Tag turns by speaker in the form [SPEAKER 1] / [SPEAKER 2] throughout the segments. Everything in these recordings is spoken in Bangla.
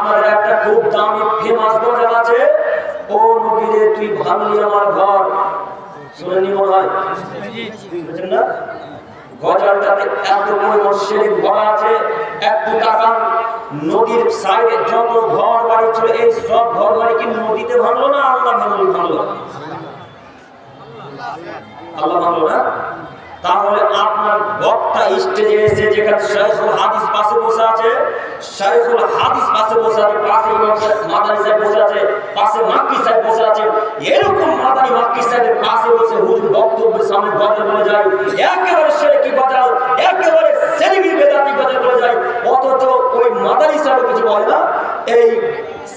[SPEAKER 1] আপনাদের একটা খুব দামি ফেমাস গজল আছে। ও নবীরে তুই ভাঙলি আমার ঘর। শুনেনি মনে হয়? না? গজলটাতে এত পরিমাণ শেরিক ভরা আছে একটু তাকান নদীর সাইডে যত ঘর বাড়ি ছিল, এই সব ঘর বাড়ি কি নদীতে ভাঙলো না আল্লাহ ভাঙলো ভাঙলো? আল্লাহ ভাঙলো না? তাহলে আপনার বক্তা স্টেজে এসে যেখানে শাইখুল হাদিস পাশে বসে আছে, শাইখুল হাদিস পাশে বসে আছে, পাশে ইমাম সাহেব সাহেব বসে আছে, পাশে মাক্কি সাহেব বসে আছে, এরকম মাদানি মাক্কি সাহেবের পাশে বসে হুজুর বক্তব্যের সামনে গজল বলে যায়, একেবারে সে সেরেকি গজল একেবারে সেরেকি বেদাতি গজল বলে যায়, অথচ ওই মাদানি সাহেব কিছু বলে না, এই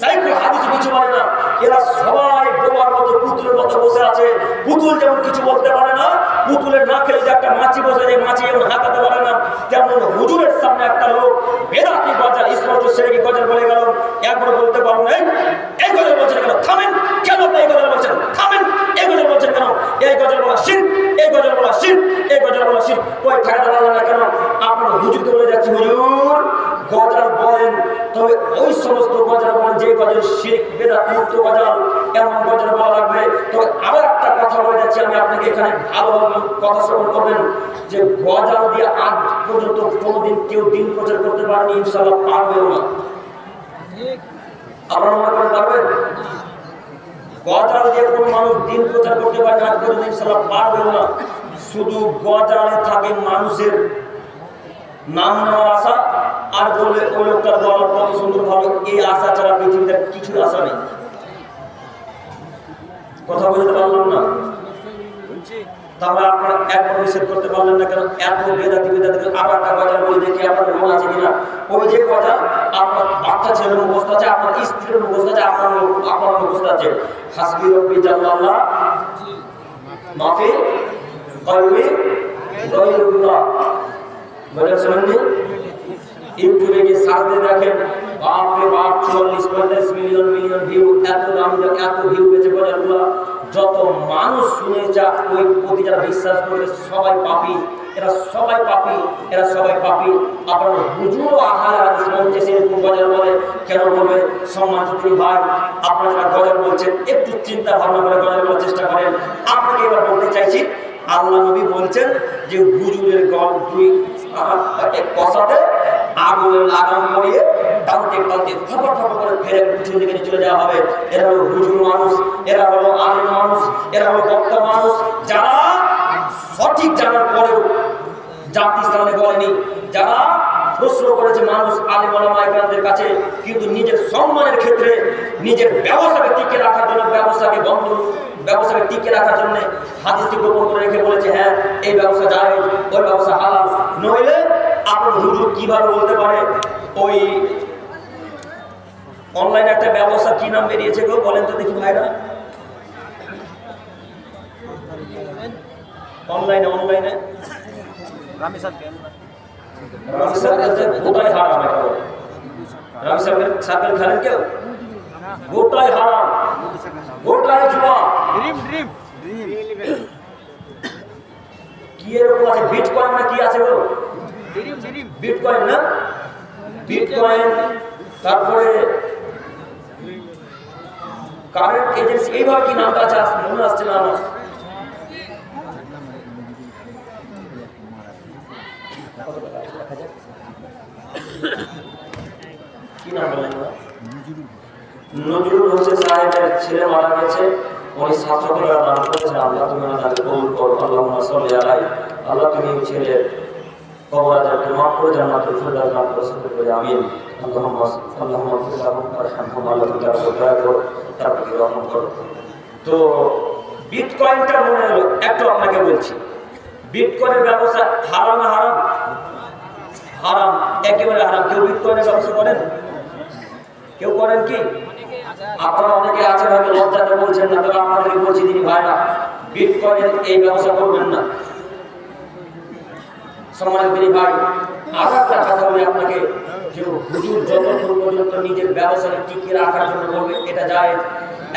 [SPEAKER 1] সাইকুল হাদিস কিছু বলে না, এরা সবাই বোমার মতো পুতুলের মতো বসে আছে, পুতুল যেমন কিছু বলতে পারে না পুতুলের না খেলে যে একটা মাছি বসে যায় মাছি যেমন হাঁকাতে পারে না। তেমন হুজুরের সামনে একটা লোক বেদাতি গজাল স্পষ্ট সেরেকি গজাল বলে গেল। একবার বলতে পারো না "এই, গজাল বলছেন কেন? থামেন কেন এই গজাল বলছেন? থামেন এই গজাল বলছেন কেন? এই গজাল বলা শির এই গজাল বলা শির এই গজাল বলা শির। কই ঠাকাতে পারলেন না কেন? আপনার হুজুরকে বলে যাচ্ছি হুজুর গজাল বলেন তবে ওই সমস্ত গজাল বলেন যে গজাল শির বেদাত মুক্ত গজাল এমন গজাল বলা লাগবে। তবে আরও আমি আপনাকে এখানে ভালো কথা শ্রবণ করবেন যে গজাল দিয়ে আজ পর্যন্ত কোনোদিন কেউ দিন প্রচার করতে পারেনি ইনশাল্লাহ পারবেও না। মনে করেন গজাল দিয়ে কোনো মানুষ দিন প্রচার করতে পারে আজ পর্যন্ত ইনশাল্লাহ পারবেও না। শুধু গজালে থাকে মানুষের নাম নেওয়ার আশা, আর বলে ওই লোকটার গলা কত সুন্দর ভালো, এই আশা ছাড়া পৃথিবীতে কিছু আশা নেই। কথা বুঝতে পারলাম তাহলে আপনারা একবার নিষেধ করতে পারলেন না কেন? এত বেদাতি বেদাতি আরও একটা গজাল বলে, দেখি আপনার মনে আছে কিনা? ওই যে গজাল, আপনার বাচ্চা ছেলের মুখস্থ আছে, আপনার স্ত্রীর মুখস্থ আছে, আপনার আপনার মুখস্থ আছে। হাসবি রব্বি জাল্লাল্লাহ। মাফি। কলবি গয়রুল্লাহ বলে শুনেননি ইউটিউবে গিয়ে সার্চ দিয়ে দেখেন, বাপরে বাপ, চুয়াল্লিশ পঁয়তাল্লিশ মিলিয়ন মিলিয়ন ভিউ এত দাম, এত ভিউ পেয়েছে গজালগুলো। যত মানুষ শুনে যা ওই প্রতি যারা বিশ্বাস করে সবাই পাপি। এরা সবাই পাপি, এরা সবাই পাপি। আপনার হুজুরও আহার হাদিস মঞ্চে সেরকম গজাল বলে। কেন বলবে? সম্মানিত তুমি ভাই, আপনারা গজাল বলছেন, একটু চিন্তা ভাবনা করে গজাল বলার চেষ্টা করেন। আপনাকে এবার বলতে চাইছি, আল্লাহ নবী বলছেন যে হুজুরের গল দুই কষাতে আগুনের লাগাম পরিয়ে টানতে টানতে ফপর ফপর করে ফেরে পিছন দিকে চলে যাওয়া হবে। এরা হলো হুজুর মানুষ, এরা হলো আলেম মানুষ, এরা হলো বক্তা মানুষ। যারা সঠিক জানার পরেও জাতি সামনে বলেনি, যারা প্রশ্ন করেছে মানুষ আলিমালামাইকরামদের কাছে, কিন্তু নিজের সম্মানের ক্ষেত্রে নিজের ব্যবসাকে টিকে রাখার জন্য, ব্যবসাকে বন্ধ, ব্যবসাকে টিকে রাখার জন্য হাদিসকে গোপন করে রেখে বলেছে হ্যাঁ এই ব্যবসা যায় ওই ব্যবসা হালাল। নইলে আপনার হুজুর কীভাবে বলতে পারে? ওই অনলাইনে একটা ব্যবস্থা কি নাম বেরিয়েছে গো? বলেন তো দেখি ভাইরা। অনলাইনে অনলাইনে গোটাই হারাম একেবারে রামি সার্কেল সার্কেল খেলেন কেউ? গোটাই হারাম। গোটাই জুয়া।
[SPEAKER 2] ড্রিম
[SPEAKER 1] কি এরকম আছে? বিট কয়েন না কি আছে গো? বিট কয়েন না? বিট কয়েন তারপরে কারেন্ট এইভাবে কি নামটা আছে মনে আসছে না আমার। নজরুল হোসেন সাহেবের ছেলে মারা গেছে। উনি টাকা দান করেছেন আল্লাহ তুমি আল্লাহ আল্লাহ তুমি ছেলের কবর আজাবকে মাফ করে জান্নাতুল ফিরদাউস দান করে সকল করে আমিন। আল্লাহুম্মা আল্লাহুম্মা ফিরলাহুম ওয়ারহামহুম আল্লাহ তুমি দয়া করো, তার প্রতি রহম তো বিটকয়েনটা মনে হলো, একটু আপনাকে বলছি। বিটকয়েনের ব্যবসা হারাম হারাম? হারাম। একেবারে হারাম। কেউ বিটকয়েনের ব্যবসা করেন? কেউ করেন কি? আপনারা অনেকে আছেন, হয়তো লজ্জাতে বলছেন না, তবে আপনাদেরকে বলছি, তিনি ভাইরা, বিটকয়েনের এই ব্যবসা করবেন না। সম্মানিত তিনি ভাই আরও একটা কথা বলি আপনাকে, যে হুজুর যতক্ষণ পর্যন্ত নিজের ব্যবসাকে টিকিয়ে রাখার জন্য বলবে, এটা যায়।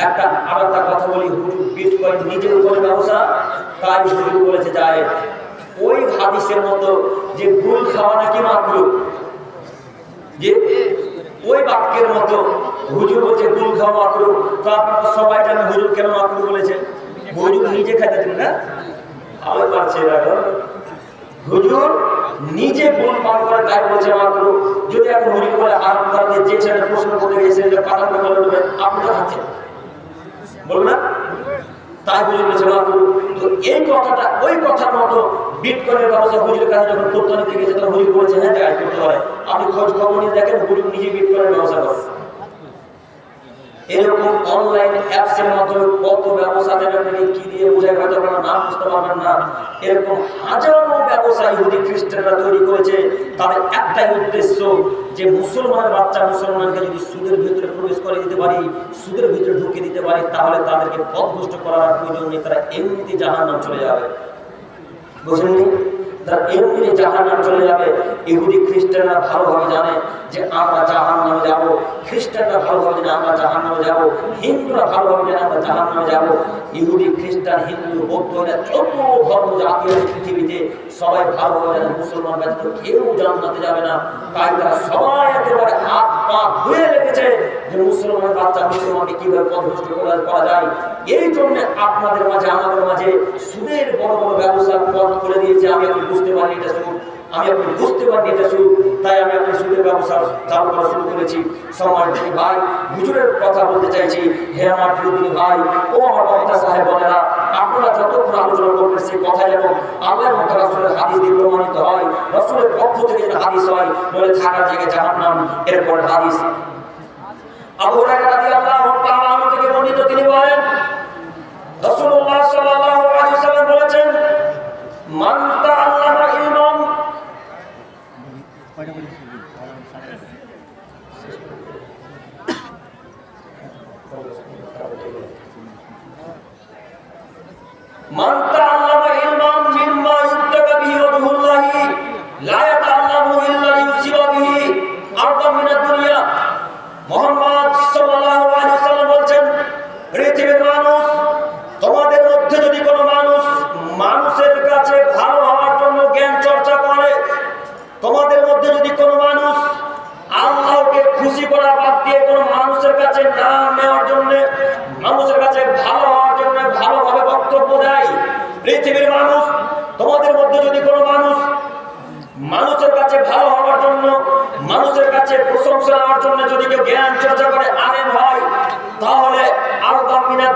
[SPEAKER 1] একটা আরও একটা কথা বলি, হুজুর বিটকয়েন নিজের উপরে ব্যবসা, তাই হুজুর বলেছে যায়। ওই হাদিসের মতো যে গুল খাওয়া নাকি মাত্র, যে ওই বাক্যের মতো হুজুর বলছে গুল খাওয়া মাকরু তো আপনারা সবাই জানেন হুজুর কেন মাকরু বলেছে। হুজুর নিজে খাইতে না? ভালো পারছে গো। হুজুর, নিজে গুল পান করে তাই বলছে মাকরু যদি এখন হুজুর করে করাতে যে ছেলে প্রশ্ন যে পাতা করে বলে আপনি তো খাচ্ছেন বলবে না? তাই হুজুর তো এই কথাটা, ওই কথার মতো বিটকয়েনের ব্যবসা হুজুরের কাছে যখন করতে নিতে গেছে তখন হুজুর বলেছে হ্যাঁ জায়গায় করতে পারে আপনি খোঁজ খবর নিয়ে দেখেন, হুজুর নিজে ব্যবসা করে এরকম অনলাইন অ্যাপসের মাধ্যমে কত ব্যবসা দেন আপনি কি দিয়ে বোঝায় হয়তো আপনারা পারবেন না। এরকম হাজারো ব্যবসা ইহুদি খ্রিস্টানরা তৈরি করেছে, তাদের একটাই উদ্দেশ্য যে মুসলমানের বাচ্চা মুসলমানকে যদি সুদের ভিতরে প্রবেশ করে দিতে পারি, সুদের ভিতরে ঢুকে দিতে পারি, তাহলে তাদেরকে পথভ্রষ্ট করার প্রয়োজন নেই। তারা এমনিতে জাহান্নাম চলে যাবে। বুঝলেননি তারা এমনি জাহান নামে চলে যাবে। ইহুদি খ্রিস্টানরা ভালোভাবে জানে যে আমরা জাহান নামে যাব, খ্রিস্টানরা ভালোভাবে জানে আমরা জাহান নামে যাব, হিন্দুরা ভালোভাবে জানে আমরা জাহান নামে যাব। ইহুদি, খ্রিস্টান, হিন্দু, বৌদ্ধ যত ধর্ম, জাতি পৃথিবীতে, সবাই ভালোভাবে জানে, মুসলমান ব্যতীত কেউ জান্নাতে যাবে না। তাই তারা সবাই একেবারে হাত পা ধুয়ে লেগেছে যে মুসলমানের বাচ্চা মুসলমানকে কীভাবে পদভ্রষ্ট করা করা যায়। এই জন্য আপনাদের মাঝে, আমাদের মাঝে সুদের বড় বড় ব্যবসা পথ করে দিয়েছে। আমি আপনি বুঝতে পারি এটা সুদ। আমি আপনি বুঝতে পারি এটা সুদ তাই আমি আপনি সুদের ব্যবসা চালু করা শুরু করেছি। সম্মান থেকে ভাই, হুজুরের কথা বলতে চাইছি, হে আমার প্রিয়দিনী ভাই, ও আমার বক্তা সাহেব বলেরা আপনারা যতক্ষণ আলোচনা করবেন সেই কথা যেন আল্লাহর মতো রাসুলের হাদিস দিয়ে প্রমাণিত হয়, রাসুলের পক্ষ থেকে যেন হাদিস হয় নইলে থাকার জায়গায় জাহান্নাম, এরপর হাদিস। আবু তাআলা আনহু থেকে বর্ণিত তিনি বলেন, রাসূলুল্লাহ সাল্লাল্লাহু মান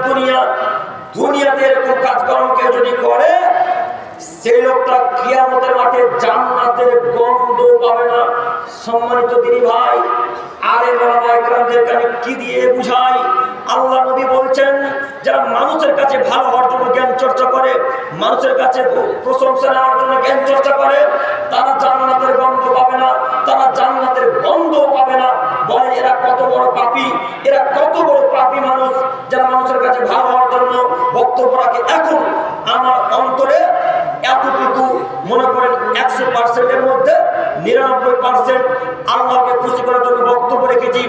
[SPEAKER 1] দুনিয়া দুনিয়াতে এরকম কাজকর্ম কেউ যদি করে সেই লোকটা কিয়ামতের মাঠে জান্নাতের গন্ধ পাবে না। সম্মানিত তিনি ভাই, আরে বাবাকে আমি কি দিয়ে বুঝাই? আল্লাহ নবী বলছেন, যারা মানুষের কাছে ভালো হওয়ার জন্য জ্ঞান চর্চা করে, মানুষের কাছে প্রশংসা নেওয়ার জন্য জ্ঞান চর্চা করে, তারা জান্নাতের গন্ধ পাবে না, তারা জান্নাতের গন্ধ পাবে না। বলে এরা কত বড় পাপী, এরা কত বড় পাপী মানুষ, যারা মানুষের কাছে ভালো হওয়ার জন্য বক্তব্য রাখে। এখন আমার অন্তরে এতটুকু মনে করেন একশো পার্সেন্টের মধ্যে, নিরানব্বই পার্সেন্ট আল্লাহকে খুশি করার জন্য বক্তব্য রেখেছি।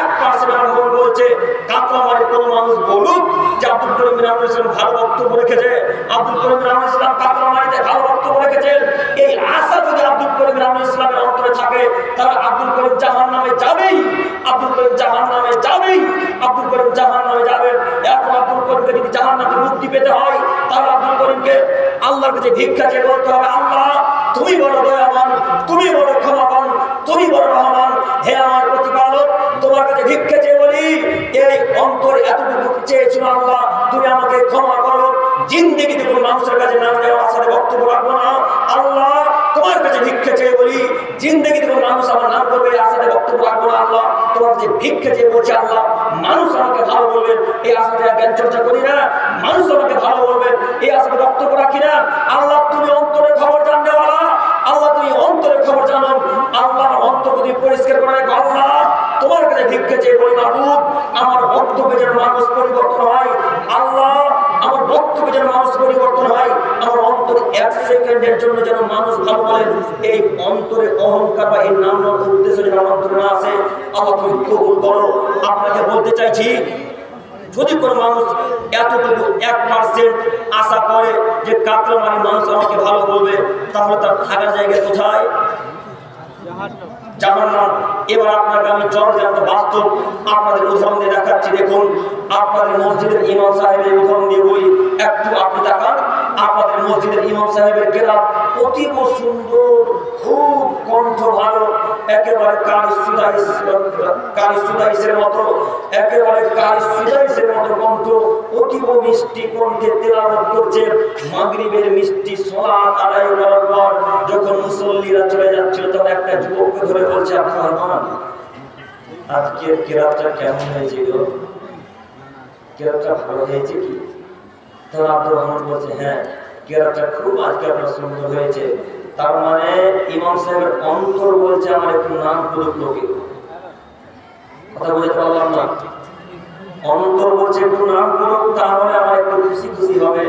[SPEAKER 1] এক পার্সেন্ট আমার মন বলছে কাতলামারের কোনো মানুষ বলুক যে আব্দুল করিম রাহুল ইসলাম ভালো বক্তব্য রেখেছে। আব্দুল করিম রাহুল ইসলাম আব্দুল করিম জাহান নামে যাবেই। আব্দুল করিম জাহান নামে যাবেন এখন আব্দুল করিমকে যদি জাহান নামে মুক্তি পেতে হয়, তাহলে আব্দুল করিমকে আল্লাহর কাছে ভিক্ষা চেয়ে বলতে হবে, আল্লাহ, তুমি বড় দয়াবান, তুমি বড় ক্ষমাবান, তুমি বড় রহমান। হে আমার প্রতিপালক, তোমার কাছে ভিক্ষা চেয়ে বলি, এই অন্তর এতটুকু চেয়েছিল আল্লাহ, তুমি আমাকে ক্ষমা করো। জিন্দিগিতে কোনো মানুষের কাছে নাম নেওয়ার আশাতে বক্তব্য রাখব না। আল্লাহ, তোমার কাছে ভিক্ষা চেয়ে বলি, জিন্দিগিতে কোনো মানুষ আমার নাম করবে বক্তব্য রাখব আল্লাহ। তোমার যে ভিক্ষা যে বলছে আল্লাহ, মানুষ আমাকে ভালো বলবেন এই আশাতে জ্ঞান চর্চা করি না। মানুষ আমাকে ভালো বলবেন এই আশাতে বক্তব্য রাখি না। আল্লাহ, তুমি অন্তরে খবর জাননেওয়ালা আল্লাহ তুমি অন্তরে খবর জানো আল্লাহ অন্তর তুমি পরিষ্কার করে রাখো আল্লাহ তোমার কাছে ভিক্ষা চেয়ে বলি মাহবুব আমার বক্তব্যে যেন মানুষ পরিবর্তন হয় আল্লাহ আমার বক্তব্যে যেন মানুষ পরিবর্তন হয় আমার অন্তরে এক সেকেন্ডের জন্য যেন মানুষ ভালো বলেন এই অন্তরে অহংকার বা এই নাম নেওয়ার উদ্দেশ্য যেন আমার না আসে, আল্লাহ তুমি কবুল করো। আপনাকে বলতে চাইছি, যদি কোনো মানুষ এতটুকু এক পার্সেন্ট আশা করে যে কাতলামারি মানুষ আমাকে ভালো বলবে, তাহলে তার থাকার জায়গা কোথায়? জাহান্নাম। এবার আপনাকে আমি জলজান্ত বাস্তব। আপনাদের উদাহরণ দিয়ে দেখাচ্ছি। দেখুন, আপনাদের মসজিদের ইমাম সাহেবের উদাহরণ দিয়ে বলি। একটু আপনি তাকান। আপনাদের মসজিদের ইমাম সাহেবের কেরাত অতীব সুন্দর, খুব কণ্ঠ ভালো, একেবারে কারি সুদাইস, কারি সুদাইসের মতো, একেবারে কারি সুদাইসের মতো কণ্ঠ, অতীব মিষ্টি কণ্ঠে তেলাওয়াত করছে মাগরিবের মিষ্টি সোলাত আদায় করার পর যখন মুসল্লিরা চলে যাচ্ছিল, তখন একটা যুবককে ধরে বলছে, আপনার মান আজকের কেরাতটা কেমন হয়েছে গো কেরাতটা ভালো হয়েছে কি? তখন আব্দুর রহমান বলছে হ্যাঁ কেরাতটা খুব আজকে আপনার সুন্দর হয়েছে। তার মানে ইমাম সাহেবের অন্তর বলছে আমার একটু নাম করুক লোকে। কথা বলতে পারলাম না। অন্তর বলছে একটু নাম করুক তাহলে আমার একটু খুশি খুশি হবে।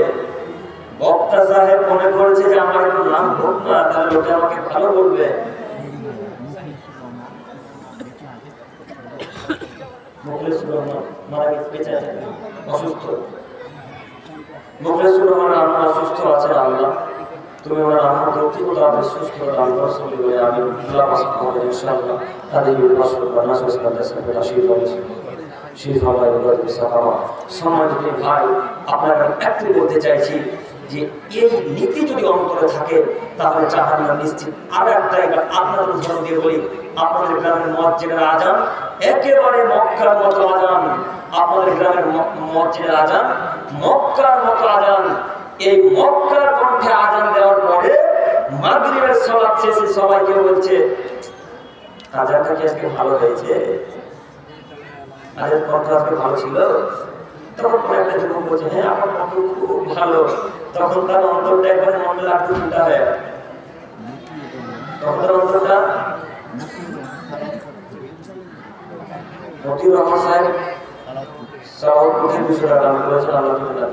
[SPEAKER 1] বক্তা সাহেব মনে করেছে যে আমার একটু নাম হোক না, তাহলে লোকে আমাকে ভালো বলবে। মারা গেছে, বেঁচে আছে। অসুস্থ। আল্লাহ। তুমি সুস্থ বলে আমি তাদের ভাই বলতে চাইছি যে, এই নীতি যদি অন্তরে থাকে, তাহলে জাহান্নাম নিশ্চিত। আর একটা আপনার উদাহরণ দিয়ে বলি। আপনাদের গ্রামের মসজিদের আজান, একেবারে মক্কার মতো আজান। আপনাদের গ্রামের মসজিদের আজান মক্কার মতো আজান। এই মক্কার কণ্ঠে আজান দেওয়ার পরে মাগরিবের সলাপ শেষে সবাইকে বলছে আজানটা কি আজকে ভালো হয়েছে? আজান কণ্ঠ আজকে ভালো ছিল? তখন একটা যুবক বলছে হ্যাঁ আমার কণ্ঠ খুব ভালো। তখন তার অন্তরটা একবারে মনে লাগতে ফুটা হয় তখন তার অন্তরটা মতিউর রহমান সাহেব সহ প্রতি বিষয়টা দান করেছেন আল্লাহ